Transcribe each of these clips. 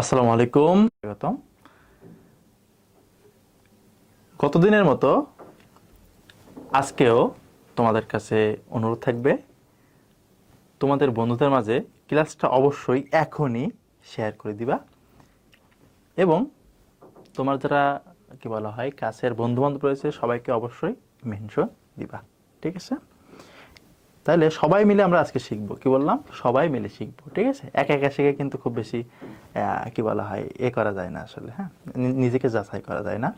আসসালামু আলাইকুম। স্বাগতম। গতদিনের মতো আজকেও তোমাদের কাছে অনুরোধ থাকবে, তোমাদের বন্ধুদের মাঝে ক্লাসটা অবশ্যই এখনই শেয়ার করে দিবা এবং তোমার যারা, কি বলা হয়, কাছের বন্ধু বান্ধব রয়েছে, সবাইকে অবশ্যই মেনশন দিবা। ঠিক আছে? তাহলে সবাই মিলে আমরা আজকে শিখব। কি বললাম? সবাই মিলে শিখব, ঠিক আছে? একা একা শিখে কিন্তু খুব বেশি কি বলা হয়, এ করা যায় না আসলে হ্যাঁ? নিজেকে যাচাই করা যায় না।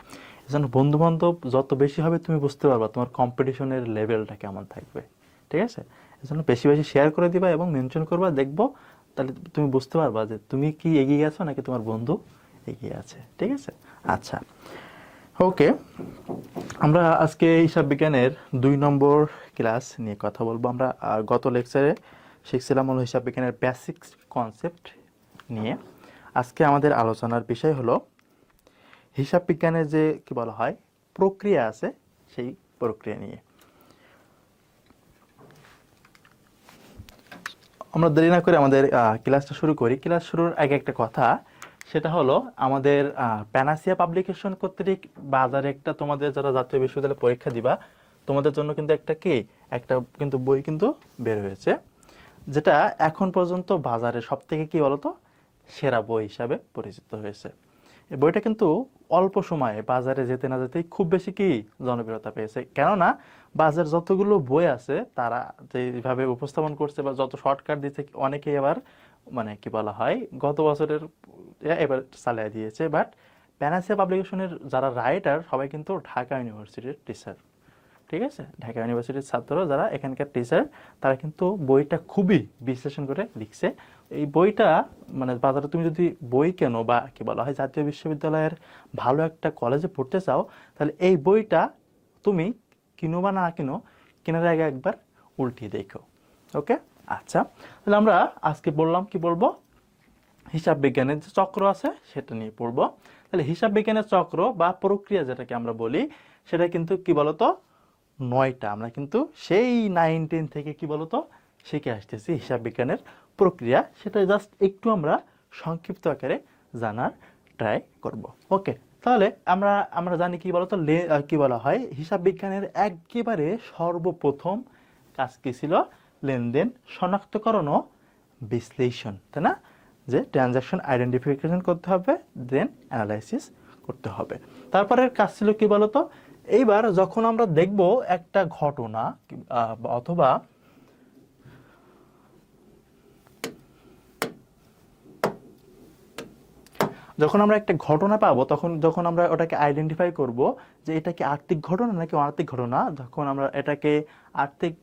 এজন্য বন্ধু বান্ধব যত বেশি হবে তুমি বুঝতে পারবা তোমার কম্পিটিশনের লেভেলটা কেমন থাকবে, ঠিক আছে? এজন্য বেশি বেশি শেয়ার করে দিবা এবং মেনশন করবা, দেখব, তাহলে তুমি বুঝতে পারবা যে তুমি কি এগিয়ে গেছো নাকি তোমার বন্ধু এগিয়ে আছে, ঠিক আছে? আচ্ছা। ওকে আমরা আজকে হিসাব বিজ্ঞানের দুই নম্বর ক্লাস নিয়ে কথা বলব। আমরা গত লেকচারে শিখছিলাম হলো হিসাব বিজ্ঞানের বেসিক কনসেপ্ট নিয়ে। আজকে আমাদের আলোচনার বিষয় হলো হিসাব বিজ্ঞানের যে, কি বলা হয়, প্রক্রিয়া আছে সেই প্রক্রিয়া নিয়ে। আমরা দেরি না করে আমাদের ক্লাসটা শুরু করি। ক্লাস শুরুর আগে একটা কথা সেটা হলো আমাদের প্যানাসিয়া পাবলিকেশন কর্তৃক বাজারে একটা তোমাদের যারা জাতীয় বিশ্ববিদ্যালয়ে পরীক্ষা দিবা, তোমাদের জন্য কিন্তু একটা কি? একটা কিন্তু বই কিন্তু বের হয়েছে, যেটা এখন পর্যন্ত বাজারে সব থেকে কি বলতো? সেরা বই হিসাবে পরিচিত হয়েছে। এই বইটা কিন্তু অল্প সময়ে বাজারে যেতে না যেতেই খুব বেশি কি? জনপ্রিয়তা পেয়েছে। কেননা বাজার যতগুলো বই আছে, তারা যেভাবে উপস্থাপন করছে বা যত শর্টকাট দিচ্ছে, অনেকেই আবার মানে কি বলা হয়, গত বছরের এবার চালিয়ে দিয়েছে। বাট প্যানাসিয়া পাবলিকেশনের যারা রাইটার সবাই কিন্তু ঢাকা ইউনিভার্সিটির টিচার ঠিক আছে? ঢাকা ইউনিভার্সিটির ছাত্র যারা এখানকার টিচার তারা কিন্তু বইটা খুবই বিশ্লেষণ করে লিখছে। এই বইটা মানে বাজারে তুমি যদি বই কেনো বা কি বলা হয়, জাতীয় বিশ্ববিদ্যালয়ের ভালো একটা কলেজে পড়তে চাও, তাহলে এই বইটা তুমি কিনো বা না কিনো, কেনার আগে একবার উল্টিয়ে দেখো। ওকে আচ্ছা তাহলে আমরা আজকে বললাম, কি বলব? হিসাব বিজ্ঞানের যে চক্র আছে, সেটা নিয়ে পড়ব। তাহলে হিসাব বিজ্ঞানের চক্র বা প্রক্রিয়া যেটাকে আমরা বলি, সেটা কিন্তু কি বলতো? নয়টা। আমরা কিন্তু সেই নাইন টেন থেকে কি বলতো? শিখে আসতেছি হিসাব বিজ্ঞানের প্রক্রিয়া। সেটা জাস্ট একটু আমরা সংক্ষিপ্ত আকারে জানার ট্রাই করব। ওকে তাহলে আমরা আমরা জানি কি বলতো? কি বলা হয়? হিসাব বিজ্ঞানের একেবারে সর্বপ্রথম কাজ কি ছিল? লেনদেন শনাক্তকরণ ও বিশ্লেষণ, তাই না? যে ট্রানজাকশন আইডেন্টিফিকেশন করতে হবে দেন অ্যানালাইসিস করতে হবে। তারপরের কাজ ছিল কি বলতো? এইবার যখন আমরা দেখব একটা ঘটনা অথবা যখন আমরা একটা ঘটনা পাবো, তখন, যখন আমরা ওটাকে আইডেন্টিফাই করব যে এটা কি আর্থিক ঘটনা নাকি অনার্থিক ঘটনা যখন আমরা এটাকে আর্থিক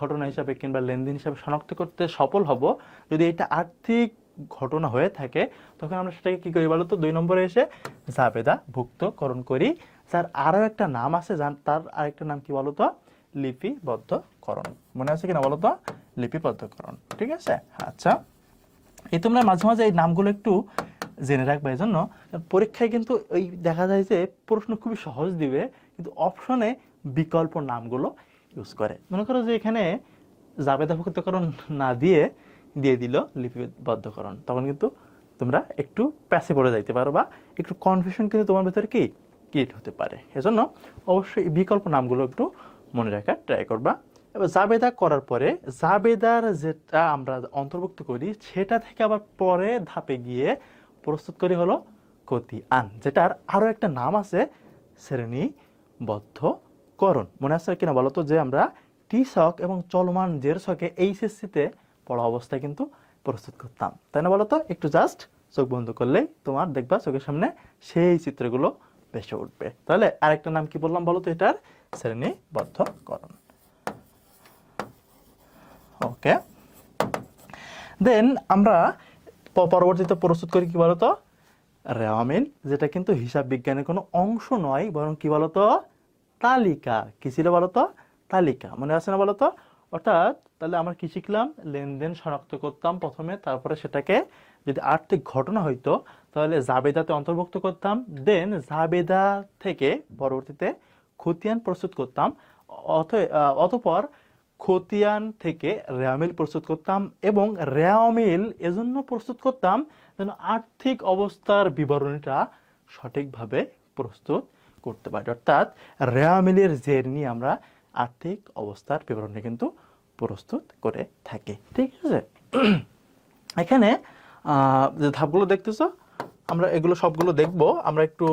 ঘটনা হিসাবে কিংবা লেনদেন হিসাবে শনাক্ত করতে সফল হব। যদি এটা আর্থিক ঘটনা হয়ে থাকে, তখন আমরা সেটাকে কি করি বলতো? দুই নম্বরে এসে জাবেদা ভুক্তকরণ করি। যার আরও একটা নাম আছে যার- তার আরেকটা নাম কি বলতো? লিপিবদ্ধকরণ মনে আছে কিনা বলতো? লিপিবদ্ধকরণ ঠিক আছে? আচ্ছা। এই তোমরা মাঝে মাঝে এই নামগুলো একটু জেনে রাখবে এই জন্য পরীক্ষায় কিন্তু ওই দেখা যায় যে প্রশ্ন খুবই সহজ দিবে, কিন্তু অপশনে বিকল্প নামগুলো ইউজ করে। মনে করো যে এখানে জাবেদাভুক্তকরণ না দিয়ে দিয়ে দিল লিপিবদ্ধকরণ। তখন কিন্তু তোমরা একটু প্যাসে পড়ে যাইতে পারো বা একটু কনফিউশন কিন্তু তোমার ভেতরে কি? ক্রিয়েট হতে পারে। এজন্য অবশ্যই বিকল্প নামগুলো একটু মনে রাখার ট্রাই করবা। এবার জাবেদা করার পরে, জাবেদার যেটা আমরা অন্তর্ভুক্ত করি, সেটা থেকে আবার পরে ধাপে গিয়ে প্রস্তুত করি হলো কতি আন যেটার আরও একটা নাম আছে, শ্রেণীবদ্ধকরণ। মনে আছে কিনা বলো তো? যে আমরা টি শক এবং চলমান জের শকে এইচএসসিতে পড়া অবস্থায় কিন্তু প্রস্তুত করতাম। তাই না বলো তো? একটু জাস্ট চোখ বন্ধ করলেই তোমার দেখবা চোখের সামনে সেই চিত্রগুলো ভেসে উঠবে। তাহলে আরেকটা নাম কি বললাম বলো তো এটার? শ্রেণীবদ্ধকরণ। ওকে দেন আমরা পরবর্তীতে প্রস্তুত করি কি বলতো রেওয়ামিন, যেটা কিন্তু হিসাব বিজ্ঞানের কোনো অংশ নয়, বরং কি বলতো তালিকা। কি ছিল বলতো তালিকা। মনে আছে না বলতো অর্থাৎ তাহলে আমরা কি শিখলাম? লেনদেন শনাক্ত করতাম প্রথমে, তারপরে সেটাকে যদি আর্থিক ঘটনা হইতো, তাহলে জাবেদাতে অন্তর্ভুক্ত করতাম। দেন জাবেদা থেকে পরবর্তীতে খতিয়ান প্রস্তুত করতাম। অতঃপর খতিয়ান থেকে রেয়ামিল প্রস্তুত করতাম এবং রেয়ামিল এজন্য প্রস্তুত করতাম যেন আর্থিক অবস্থার বিবরণীটা সঠিকভাবে প্রস্তুত করতে পারি। অর্থাৎ রেয়ামিলের জের নিয়ে আমরা আর্থিক অবস্থার বিবরণী কিন্তু প্রস্তুত করে থাকে। ঠিক আছে? এখানে যে ধাপগুলো দেখতেছো, আমরা এগুলো সবগুলো দেখব। আমরা একটু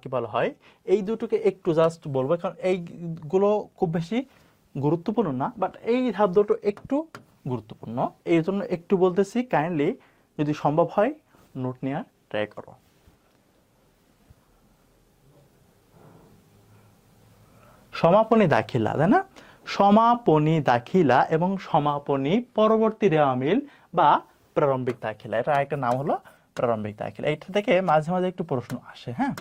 কি বলা হয়, এই দুটোকে একটু জাস্ট বলব। কারণ এইগুলো খুব বেশি গুরুত্বপূর্ণ না বাট এই ধাপ দুটো একটু গুরুত্বপূর্ণ। এই জন্য একটু বলতেছি কাইন্ডলি যদি সম্ভব হয় নোট নেওয়ার ট্রাই করো। সমাপনী দাখিলা, তাই না? সমাপনী দাখিলা এবং সমাপনী পরবর্তী রেওয়ামিল বা প্রারম্ভিক দাখিলা। এটা একটা নাম হলো প্রারম্ভিক দাখিলা। এটা থেকে মাঝে মাঝে একটু প্রশ্ন আসে হ্যাঁ?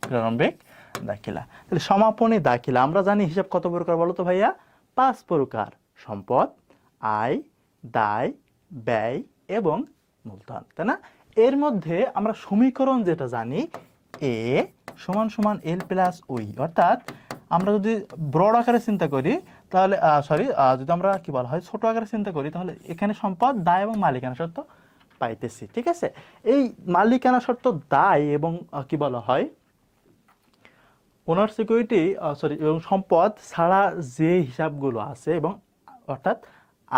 প্রারম্ভিক দাখিলা। তাহলে সমাপনী দাখিলা, আমরা জানি হিসাব কত প্রকার বলো তো ভাইয়া? পাঁচ প্রকার। সম্পদ, আয়, দায়, ব্যয় এবং মূলধন, তাই না? এর মধ্যে আমরা সমীকরণ যেটা জানি, এ সমান সমান এল প্লাস ওই অর্থাৎ আমরা যদি ব্রড আকারে চিন্তা করি, তাহলে সরি যদি আমরা কি বলা হয়, ছোট আকারে চিন্তা করি, তাহলে এখানে সম্পদ দায় এবং মালিকানা শর্ত পাইতেছি, ঠিক আছে? এই মালিকানা শর্ত দায় এবং কি বলা হয় ওনার সিকিউরিটি সরি এবং সম্পদ ছাড়া যে হিসাবগুলো আছে এবং, অর্থাৎ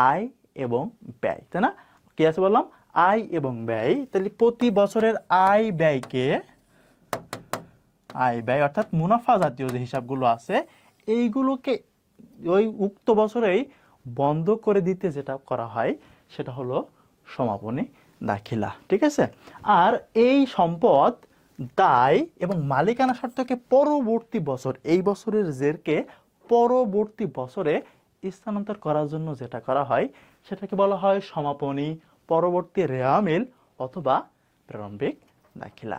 আয় এবং ব্যয়, তাই না? কি আছে বললাম? আয় এবং ব্যয়। তাহলে প্রতি বছরের আয় ব্যয়কে আয় ব্যয় অর্থাৎ মুনাফা জাতীয় যে হিসাবগুলো আছে, এইগুলোকে ওই উক্ত বছরেই বন্ধ করে দিতে যেটা করা হয়, সেটা হলো সমাপনী দাখিলা, ঠিক আছে? আর এই সম্পদ, দায় এবং মালিকানা শর্তকে পরবর্তী বছর, এই বছরের জেরকে পরবর্তী বছরে স্থানান্তর করার জন্য যেটা করা হয়, সেটাকে বলা হয় সমাপনী, পরবর্তী রেয়ামিল অথবা প্রারম্ভিক দাখিলা।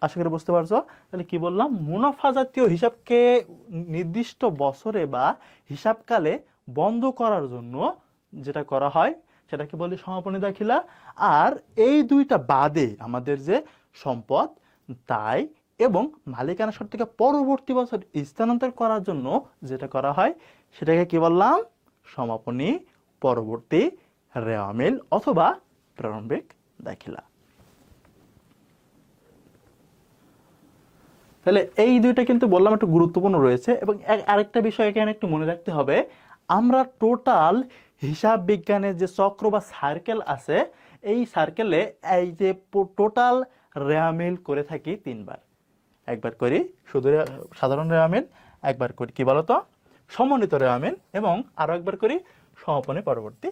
আশা করি বুঝতে পারছ? তাহলে কি বললাম? মুনাফা জাতীয় হিসাবকে নির্দিষ্ট বছরে বা হিসাবকালে বন্ধ করার জন্য যেটা করা হয় সেটাকে বলি? সমাপনী দাখিলা। আর এই দুইটা বাদে আমাদের যে সম্পদ দায় এবং মালিকানা শর্তকে পরবর্তী বছর স্থানান্তর করার জন্য যেটা করা হয়, সেটাকে কি বললাম? সমাপনী, পরবর্তী রেওয়ামিল অথবা প্রারম্ভিক দাখিলা। তাহলে এই দুইটা কিন্তু বললাম একটু গুরুত্বপূর্ণ রয়েছে এবং আরেকটা বিষয় এখানে একটু মনে রাখতে হবে, আমরা টোটাল হিসাব বিজ্ঞানের যে চক্র বা সার্কেল আছে, এই সার্কেলে এই যে টোটাল রেয়ামিল করে থাকি তিনবার। একবার করি, শুধু সাধারণ রেয়ামিল একবার করি কি বলতো? সমন্বিত রেয়ামিল এবং আরও একবার করি সমাপনী পরবর্তী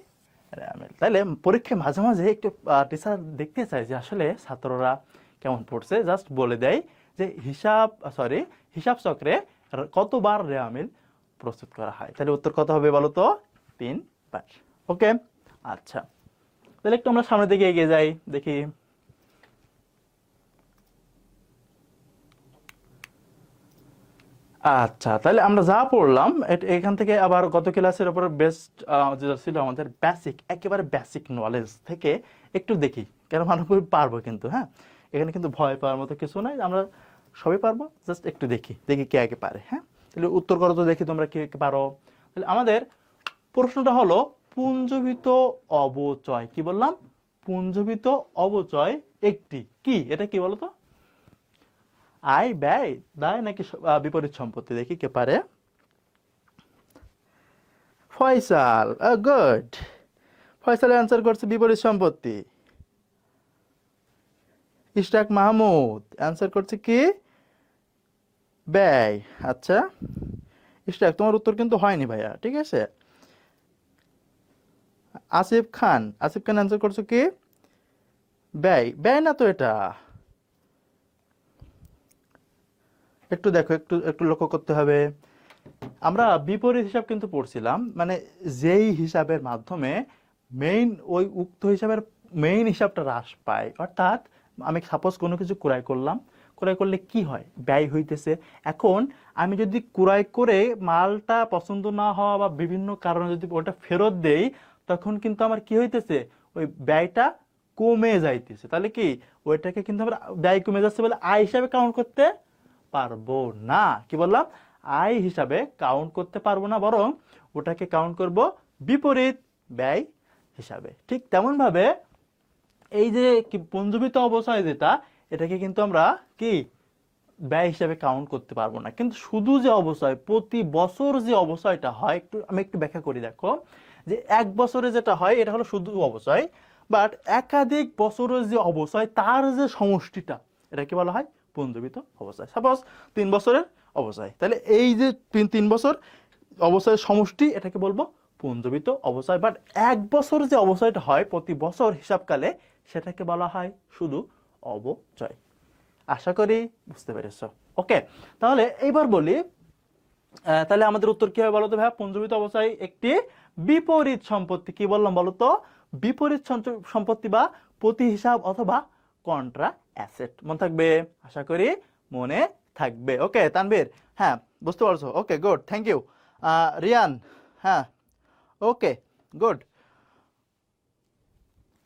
রেয়ামিল তাহলে পরীক্ষায় মাঝে মাঝে একটু টিচার দেখতে চাই যে আসলে ছাত্ররা কেমন পড়ছে জাস্ট বলে দেয় যে হিসাব সরি হিসাব চক্রে কতবার রেয়ামিল প্রস্তুত করা হয়? তাহলে উত্তর কত হবে বলো তো তিন বার ওকে? আচ্ছা। তাহলে একটু আমরা সামনের দিকে এগিয়ে যাই, দেখি। আচ্ছা তাহলে আমরা যা পড়লাম এখান থেকে আবার গত ক্লাসের উপর বেস্ট যেটা ছিল আমাদের বেসিক একেবারে বেসিক নলেজ থেকে একটু দেখি, কেন মানুষ পারব কিন্তু হ্যাঁ? এখানে কিন্তু ভয় পাওয়ার মতো কিছু নাই, আমরা সবই পারব জাস্ট একটু দেখি দেখি কে আগে পারে হ্যাঁ? তাহলে উত্তর করো তো দেখি তোমরা কে পারো। তাহলে আমাদের প্রশ্নটা হলো, পুঞ্জবিত অবচয়, কি বললাম? পুঞ্জবিত অবচয় একটি, কি? এটা কি বলতো আয়, ব্যয়, দায় নাকি বিপরীত সম্পত্তি? দেখি কে পারে। ফয়সাল গুড ফয়সাল অ্যান্সার করছে বিপরীত সম্পত্তি। ইশরাক মাহমুদ অ্যান্সার করছে কি? ব্যয়। আচ্ছা ইশরাক তোমার উত্তর কিন্তু হয়নি ভাইয়া, ঠিক আছে? আসিফ খান আসিফ খান অ্যান্সার করছ কি? ব্যয় ব্যয় না তো এটা? একটু দেখো, একটু একটু লক্ষ্য করতে হবে। আমরা বিপরীত হিসাব কিন্তু পড়ছিলাম মানে যেই হিসাবের মাধ্যমে মেইন ওই উক্ত হিসাবের মেইন হিসাবটা হ্রাস পায়। অর্থাৎ, আমি সাপোজ কোনো কিছু ক্রয় করলাম ক্রয় করলে কি হয়? ব্যয় হইতেছে। এখন আমি যদি ক্রয় করে মালটা পছন্দ না হওয়া বা বিভিন্ন কারণে যদি ওটা ফেরত দেই, তখন কিন্তু আমার কি হইতেছে? ওই ব্যয়টা কমে যাইতেছে। তাহলে কি? ওইটাকে কিন্তু আমরা ব্যয় কমে যাচ্ছে বলে আয় হিসাবে কাউন্ট করতে পারব না। কি বললাম? আয় হিসাবে কাউন্ট করতে পারব না, বরং ওটাকে কাউন্ট করব বিপরীত ব্যয় হিসাবে। ঠিক তেমনভাবে এই যে পুঞ্জীবিত অবস্থায় যেটা এটাকে কিন্তু আমরা কি ব্যয় হিসাবে কাউন্ট করতে পারব না। কিন্তু শুধু যে অবসয়, প্রতি বছর যে অবসয়টা হয়, একটু, আমি একটু ব্যাখ্যা করি, দেখো। যে এক বছরে যেটা হয়, এটা হলো শুধু অবসয় বাট একাধিক বছরের যে অবসয়, তার যে সমষ্টিটা, এটাকে বলা হয় পুঞ্জীবিত অবস্থায় সাপোজ তিন বছরের অবস্থায় তাহলে এই যে তিন তিন বছর অবস্থায় সমষ্টি, এটাকে বলব পুঞ্জীবিত অবস্থায় বাট এক বছর যে অবস্থায়টা হয়, প্রতি বছর হিসাবকালে, সেটাকে বলা হয় শুধু অবচয় আশা করি বুঝতে পেরেছ। ওকে, তাহলে এইবার বলি তাহলে আমাদের উত্তর কি হবে বলতো ভাইয়া? পুঞ্জীবিত অবস্থায় একটি বিপরীত সম্পত্তি। কি বললাম বলতো বিপরীত সম্পত্তি বা প্রতি হিসাব অথবা কন্ট্রা অ্যাসেট মনে থাকবে? আশা করি মনে থাকবে। ওকে তানবীর হ্যাঁ বুঝতে পারছ? Okay good thank you Riyan হ্যাঁ ওকে গুড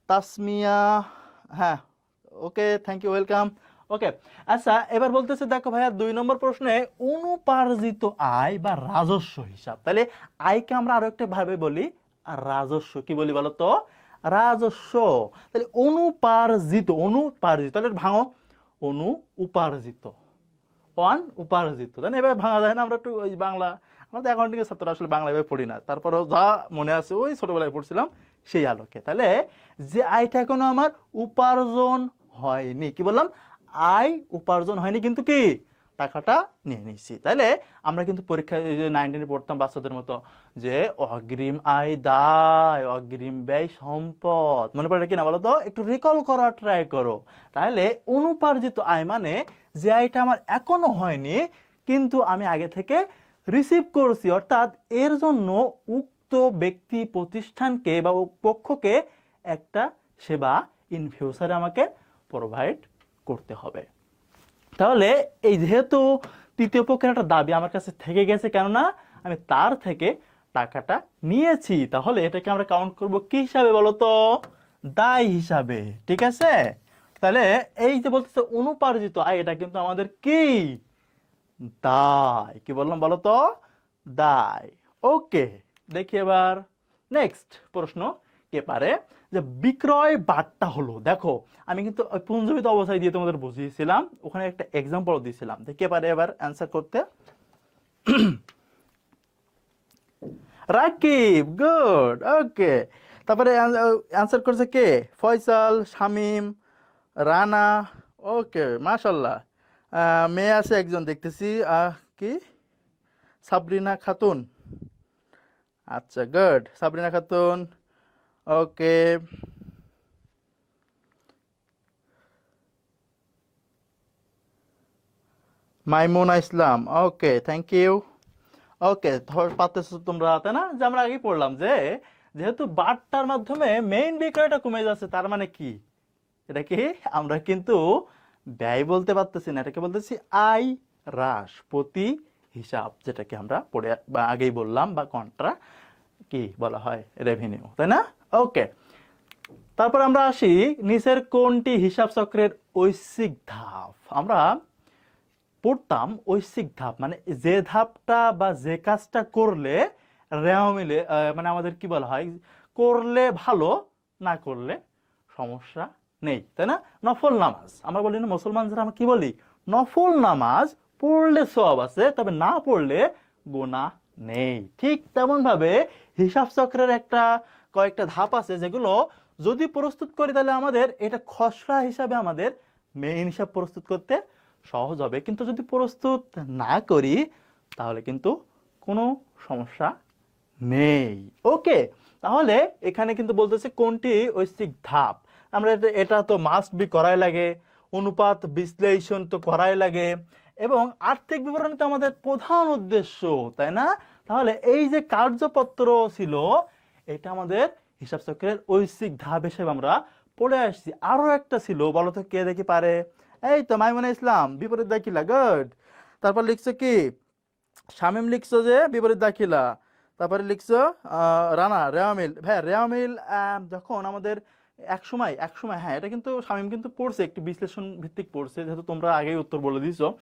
তাসমিয়া হ্যাঁ okay thank you welcome okay আচ্ছা এবার বলতেছে, দেখো ভাইয়া, দুই নম্বর প্রশ্নে অনুপার্জিত আয় বা রাজস্ব হিসাব। তাহলে আয়কে আমরা আরও একটা ভাবে বলি রাজস্ব কি বলি বলো তো? রাজস্ব। তাহলে অনুপার্জিত অনুপার্জিত, তাহলে ভাঙো। অনু উপার্জিত ওয়ান উপার্জিত। তাই না এবার ভাঙা যায় না, আমরা একটু ওই বাংলা, আমরা তো অ্যাকাউন্টিং এর ছাত্র, আসলে বাংলা এভাবে পড়ি না। তারপরেও যা মনে আছে, ওই ছোটবেলায় পড়ছিলাম সেই আলোকে। তাহলে যে আয়টা এখনও আমার, উপার্জন হয়নি। কি বললাম? আয় উপার্জন হয়নি কিন্তু কি? টাকাটা নিয়ে নিচ্ছি তাহলে আমরা কিন্তু পরীক্ষায় নাইনটিনে পড়তাম বাচ্চাদের মতো যে অগ্রিম আয় দায়, অগ্রিম ব্যয় সম্পদ। মনে পড়ে কিনা বলো তো? একটু রিকল করা ট্রাই করো। তাহলে অনুপার্জিত আয় মানে যে আয়টা আমার এখনও হয়নি, কিন্তু আমি আগে থেকে রিসিভ করছি। অর্থাৎ এর জন্য উক্ত ব্যক্তি প্রতিষ্ঠানকে বা পক্ষকে একটা সেবা ইন ফিউচারে আমাকে প্রোভাইড করতে হবে। তাহলে এই যেহেতু তৃতীয় পক্ষের একটা দাবি আমার কাছে থেকে গেছে, কেননা আমি তার থেকে টাকাটা নিয়েছি, তাহলে এটাকে আমরা কাউন্ট করব কি হিসাবে বলো তো দায় হিসাবে, ঠিক আছে? তাহলে এই যে বলতেছে অনুপার্জিত আয়, এটা কিন্তু আমাদের কি? দায়। কি বললাম বলো তো দায়। ওকে দেখি এবার। নেক্সট প্রশ্ন কে পারে? যে বিক্রয় বার্তা হলো। দেখো, আমি কিন্তু পুঞ্জবিত অবস্থায় দিয়ে তোমাদের বুঝিয়েছিলাম, ওখানে একটা এক্সাম্পল দিয়েছিলাম। কে পারে এবার অ্যান্সার করতে? রাকিব গুড ওকে তারপরে অ্যান্সার করছে কে? ফয়সাল, শামিম, রানা ওকে মাশাল্লাহ মেয়ে আছে একজন, দেখতেছি কি? সাবরিনা খাতুন। আচ্ছা good Sabrina Khatun. Okay Maimuna Islam okay thank you okay পাচ্তেছো তোমরা তাই না? যে আমরা আগেই পড়লাম যে, যেহেতু বার্তার মাধ্যমে মেইন বিক্রয়টা কমে যাচ্ছে, তার মানে কি? এটা কি? আমরা কিন্তু ব্যয় বলতে পারতেছি না, এটাকে বলতেছি আয় হ্রাস, প্রতি হিসাব, যেটাকে আমরা পড়ে বা আগেই বললাম বা কন্ট্রা কি বলা হয়? রেভিনিউ তাই না? ওকে তারপর আমরা আসি নিচের কোনটি হিসাব চক্রের ঐচ্ছিক ধাপ? আমরা পড়তাম ঐশ্বিক ধাপ মানে যে ধাপটা বা যে কাজটা করলে রেওয়া মিলে মানে আমাদের কি বলা হয়? করলে ভালো, না করলে সমস্যা নেই, তাই না? নফল নামাজ। আমরা বলি না মুসলমান যারা আমরা কি বলি? নফল নামাজ পড়লে সব আছে, তবে না পড়লে গোনা নেই। ঠিক তেমন ভাবে হিসাব চক্রের একটা কয়েকটা ধাপ আছে যেগুলো যদি প্রস্তুত করি তাহলে আমাদের এটা খসড়া হিসাবে আমাদের মেইন হিসাব প্রস্তুত করতে সহজ হবে। কিন্তু যদি প্রস্তুত না করি, তাহলে কিন্তু কোনো সমস্যা নেই। ওকে, তাহলে এখানে কিন্তু বলতেছে কোনটি ঐচ্ছিক ধাপ? আমরা এটা তো মাস্ট বি করাই লাগে, অনুপাত বিশ্লেষণ তো করাই লাগে, এবং আর্থিক বিবরণী তো আমাদের প্রধান উদ্দেশ্য, তাই না? তাহলে এই যে কার্যপত্র ছিল এটা আমাদের হিসাব চক্রের ঐচ্ছিক ধাপ হিসেবে আমরা পড়ে আসছি। আরও একটা ছিল, বলো তো কে দেখি পারে? এই তো মাইমুনা ইসলাম, বিপরীত দাখিলা, গুড। তারপর লিখছো কি? শামিম লিখছো যে বিপরীত দাখিলা। তারপরে লিখছো রানা, রেওয়ামিল। ভাই রেওয়ামিল যখন আমাদের এক সময় এক সময় হ্যাঁ এটা কিন্তু শামিম কিন্তু পড়ছে, একটি বিশ্লেষণ ভিত্তিক পড়ছে, যেহেতু তোমরা আগেই উত্তর বলে দিছো